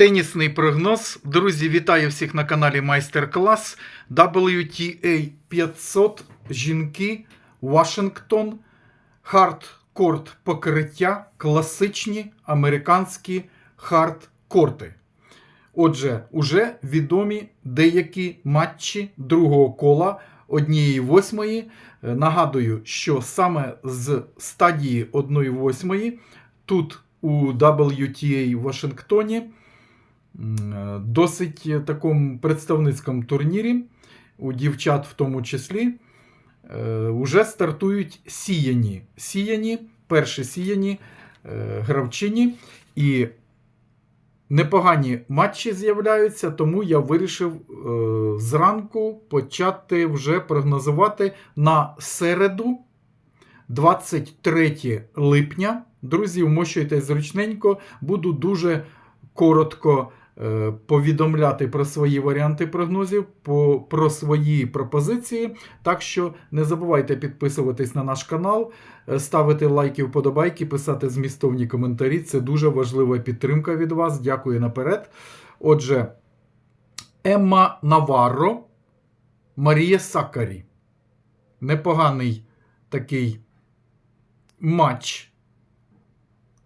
Тенісний прогноз. Друзі, вітаю всіх на каналі Майстер-клас WTA 500 жінки Вашингтон. Хардкорт покриття, класичні американські хардкорти. Отже, уже відомі деякі матчі другого кола однієї восьмої. Нагадую, що саме з стадії 1-8 тут у WTA в Вашингтоні досить е, такому представницькому турнірі, у дівчат в тому числі, вже стартують сіяні. Сіяні, перші сіяні е, гравчині. І непогані матчі з'являються, тому я вирішив е, зранку почати вже прогнозувати на середу, 23 липня. Друзі, вмощуйтесь зручненько, буду дуже коротко е, повідомляти про свої варіанти прогнозів, про свої пропозиції. Так що не забувайте підписуватись на наш канал, е, ставити лайки, вподобайки, писати змістовні коментарі. Це дуже важлива підтримка від вас. Дякую наперед. Отже, Емма Наварро, Марія Сакарі. Непоганий такий матч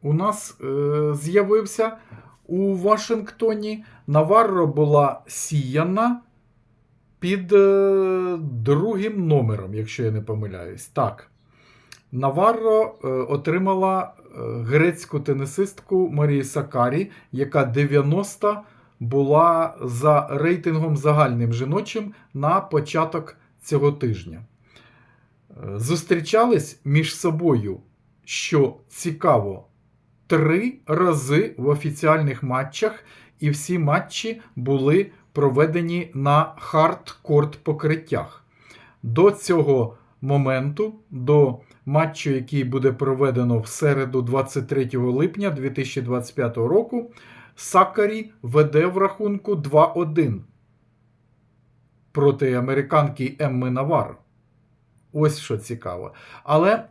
у нас е, з'явився у Вашингтоні. Наварро була сіяна під е, другим номером, якщо я не помиляюсь. Так. Наварро е, отримала е, грецьку тенісистку Марії Сакарі, яка 90 була за рейтингом загальним жіночим на початок цього тижня. Зустрічались між собою, що цікаво, три рази в офіціальних матчах, і всі матчі були проведені на хардкорт покриттях. До цього моменту, до матчу, який буде проведено в середу, 23 липня 2025 року, Сакарі веде в рахунку 2-1 проти американки Емми Навар. Ось що цікаво. Але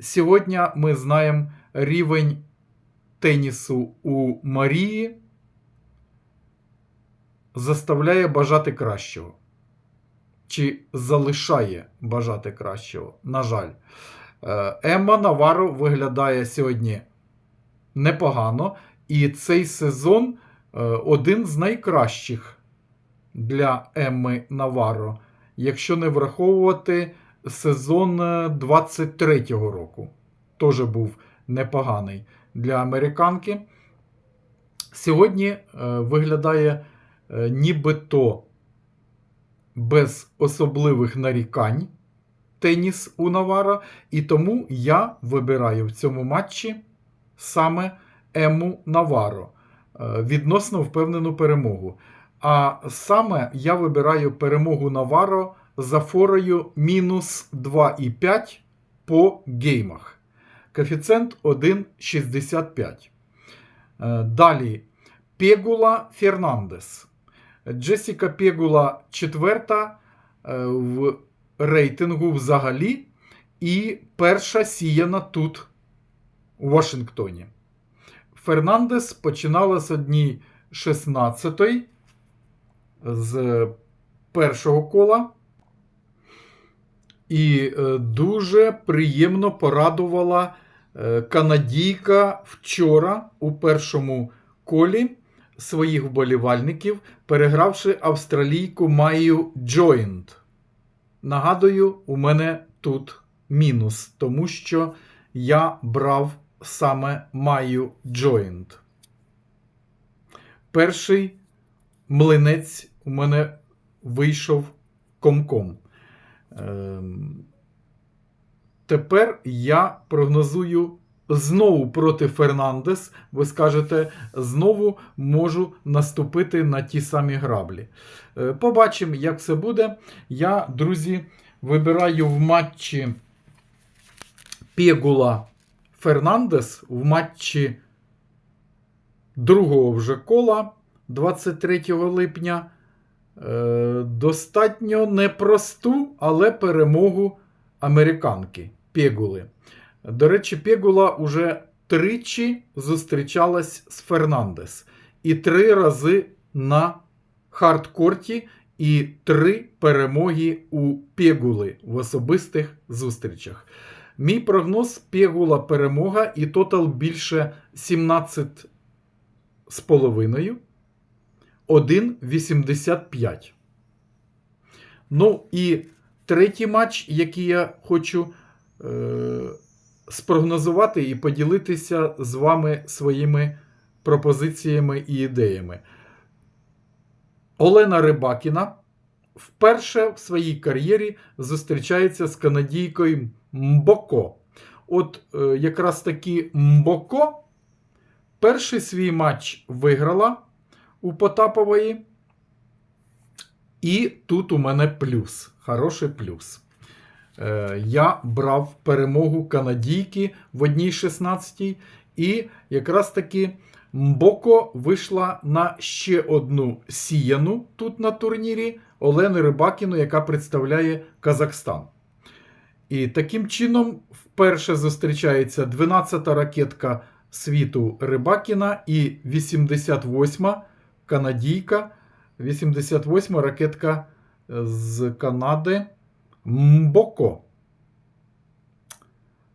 сьогодні ми знаємо рівень тенісу у Марії заставляє бажати кращого. Чи залишає бажати кращого? На жаль, Е, Емма Наваро виглядає сьогодні непогано, і цей сезон е, один з найкращих для Емми Наваро, якщо не враховувати сезон е, 23-го року. Теж був непоганий для американки. Сьогодні е, виглядає е, нібито без особливих нарікань теніс у Навара, і тому я вибираю в цьому матчі саме Ему Наваро е, відносно впевнену перемогу. А саме я вибираю перемогу Наваро за форою мінус 2,5 по геймах. Коефіцієнт 1,65. Е, Далі Пегула Фернандес. Джесіка Пегула четверта е, в рейтингу взагалі. І перша сіяна тут, у Вашингтоні. Фернандес починала з одній 16 з першого кола. І е, дуже приємно порадувала е, канадійка вчора у першому колі своїх вболівальників, перегравши австралійку Майю Джойнт. Нагадую, у мене тут мінус, тому що я брав саме Майю Джойнт. Перший млинець у мене вийшов комком. Ем, Тепер я прогнозую знову проти Фернандес. Ви скажете, знову можу наступити на ті самі граблі. Е, Побачимо, як це буде. Я, друзі, вибираю в матчі Пегула Фернандес в матчі другого вже кола 23 липня. Е, достатньо непросту, але перемогу американки Пегули. До речі, Пегула уже тричі зустрічалась з Фернандес. і три рази на хардкорті, і три перемоги у Пегули в особистих зустрічах. Мій прогноз Пегула перемога і тотал більше 17 з половиною. 1,85. Ну і третій матч, який я хочу е, спрогнозувати і поділитися з вами своїми пропозиціями і ідеями. Олена Рибакіна вперше в своїй кар'єрі зустрічається з канадійкою Мбоко. От е, якраз таки Мбоко перший свій матч виграла у Потапової. І тут у мене плюс. Хороший плюс. Е, я брав перемогу канадійки в одній 16 і якраз таки Мбоко вийшла на ще одну сіяну тут на турнірі Олену Рибакіну, яка представляє Казахстан. І таким чином вперше зустрічається 12-та ракетка світу Рибакіна і 88-ма канадійка, 88-ма ракетка з Канади Мбоко.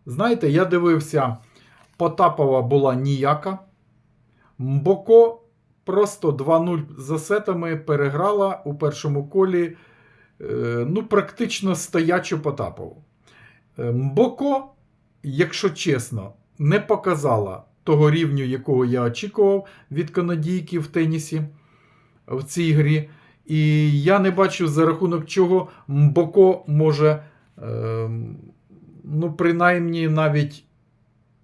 Знаєте, я дивився, Потапова була ніяка. Мбоко просто 2-0 за сетами переграла у першому колі е, ну, практично стоячу Потапову. Е, Мбоко, якщо чесно, не показала того рівню, якого я очікував від канадійки в тенісі в цій грі. І я не бачу, за рахунок чого Мбоко може, е, ну, принаймні, навіть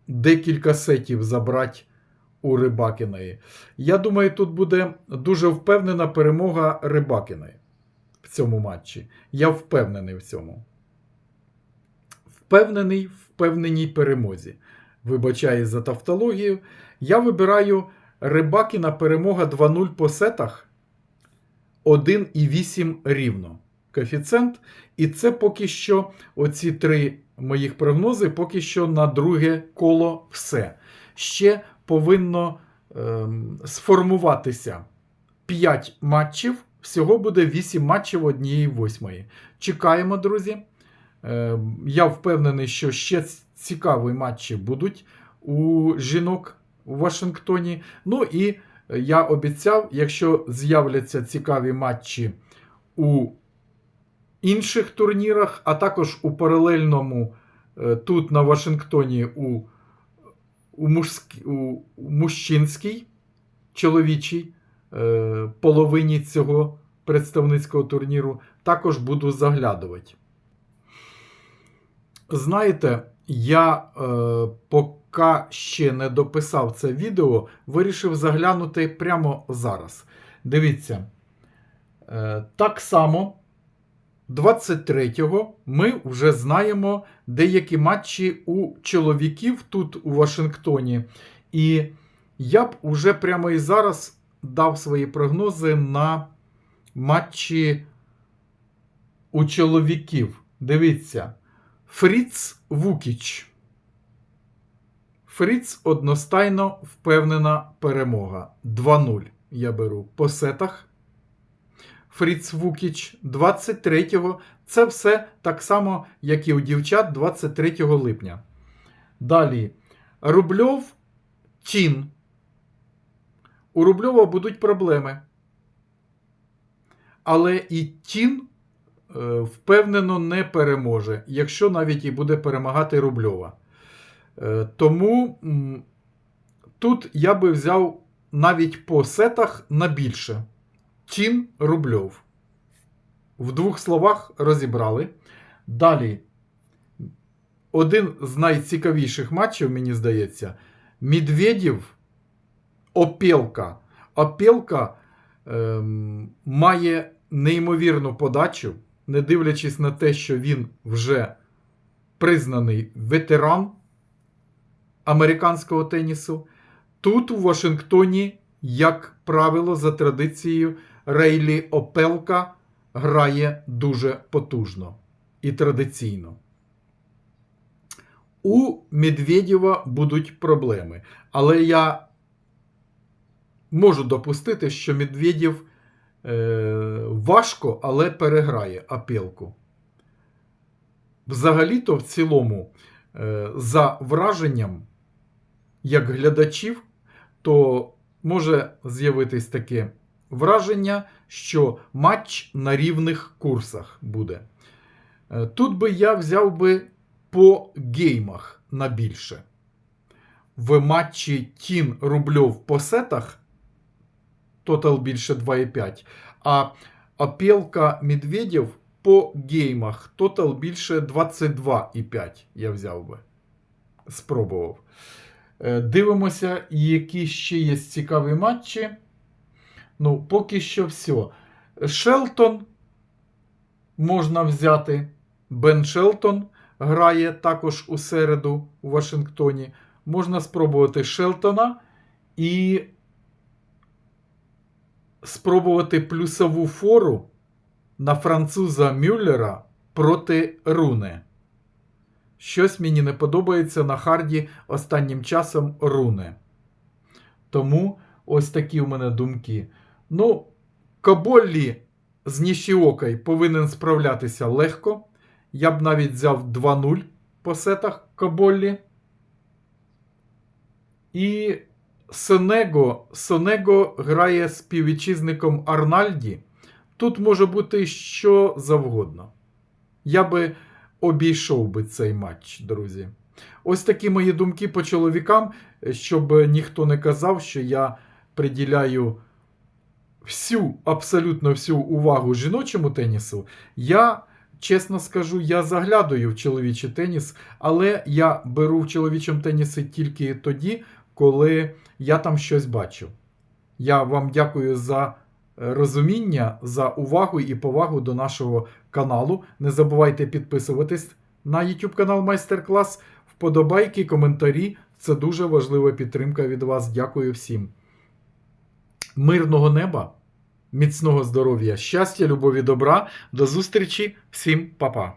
декілька сетів забрати у Рибакіної. Я думаю, тут буде дуже впевнена перемога Рибакіної в цьому матчі. Я впевнений в цьому. Впевнений впевненій перемозі. Вибачаю за тавтологію. Я вибираю Рибакіна перемога 2-0 по сетах. 1,8 рівно коефіцієнт. І це поки що оці три моїх прогнози, поки що на друге коло все. Ще повинно ем, сформуватися 5 матчів. Всього буде 8 матчів однієї восьмої. Чекаємо, друзі. Ем, я впевнений, що ще цікаві матчі будуть у жінок у Вашингтоні. Ну і я обіцяв, якщо з'являться цікаві матчі у інших турнірах, а також у паралельному е, тут на Вашингтоні у у, мужській, у, у мужчинській чоловічій е, половині цього представницького турніру, також буду заглядувати. Знаєте, я е, поки ще не дописав це відео, вирішив заглянути прямо зараз. Дивіться. Е, так само 23-го ми вже знаємо деякі матчі у чоловіків тут у Вашингтоні. І я б уже прямо і зараз дав свої прогнози на матчі у чоловіків. Дивіться. Фріц Вукіч. Фріц одностайно впевнена перемога. 2-0 я беру по сетах. Фріц Вукіч 23-го. Це все так само, як і у дівчат 23 липня. Далі. Рубльов Тін. У Рубльова будуть проблеми. Але і Тін впевнено не переможе, якщо навіть і буде перемагати Рубльова. Е, тому тут я би взяв навіть по сетах на більше. Тін Рубльов. В двох словах розібрали. Далі. Один з найцікавіших матчів, мені здається, Медведєв Опілка. Опілка ем, має неймовірну подачу, не дивлячись на те, що він вже признаний ветеран американського тенісу. Тут у Вашингтоні, як правило, за традицією, Рейлі Опелка грає дуже потужно і традиційно. У Медведєва будуть проблеми. Але я можу допустити, що Медведєв е, важко, але переграє Апілку. Взагалі-то, в цілому, е, за враженням, як глядачів, то може з'явитись таке враження, що матч на рівних курсах буде. Е, Тут би я взяв би по геймах на більше. В матчі Тін Рубльов по сетах тотал більше 2,5. А Апелка Медведєв по геймах тотал більше 22,5 я взяв би. Спробував. Е, Дивимося, які ще є цікаві матчі. Ну, поки що все. Шелтон можна взяти. Бен Шелтон грає також у середу у Вашингтоні. Можна спробувати Шелтона і спробувати плюсову фору на француза Мюллера проти Руне. Щось мені не подобається на харді останнім часом Руне. Тому ось такі у мене думки. Ну, Каболлі з Нішіокой повинен справлятися легко. Я б навіть взяв 2-0 по сетах Каболлі. І Сонего, Сонего грає співвітчизником Арнальді. Тут може бути що завгодно. Я би обійшов би цей матч, друзі. Ось такі мої думки по чоловікам, щоб ніхто не казав, що я приділяю всю, абсолютно всю увагу жіночому тенісу. Я, чесно скажу, я заглядаю в чоловічий теніс, але я беру в чоловічому тенісі тільки тоді, коли я там щось бачу. Я вам дякую за е, розуміння, за увагу і повагу до нашого каналу. Не забувайте підписуватись на YouTube канал Майстер-клас, вподобайки, коментарі. Це дуже важлива підтримка від вас. Дякую всім. Мирного неба, міцного здоров'я, щастя, любові, добра. До зустрічі, всім па-па.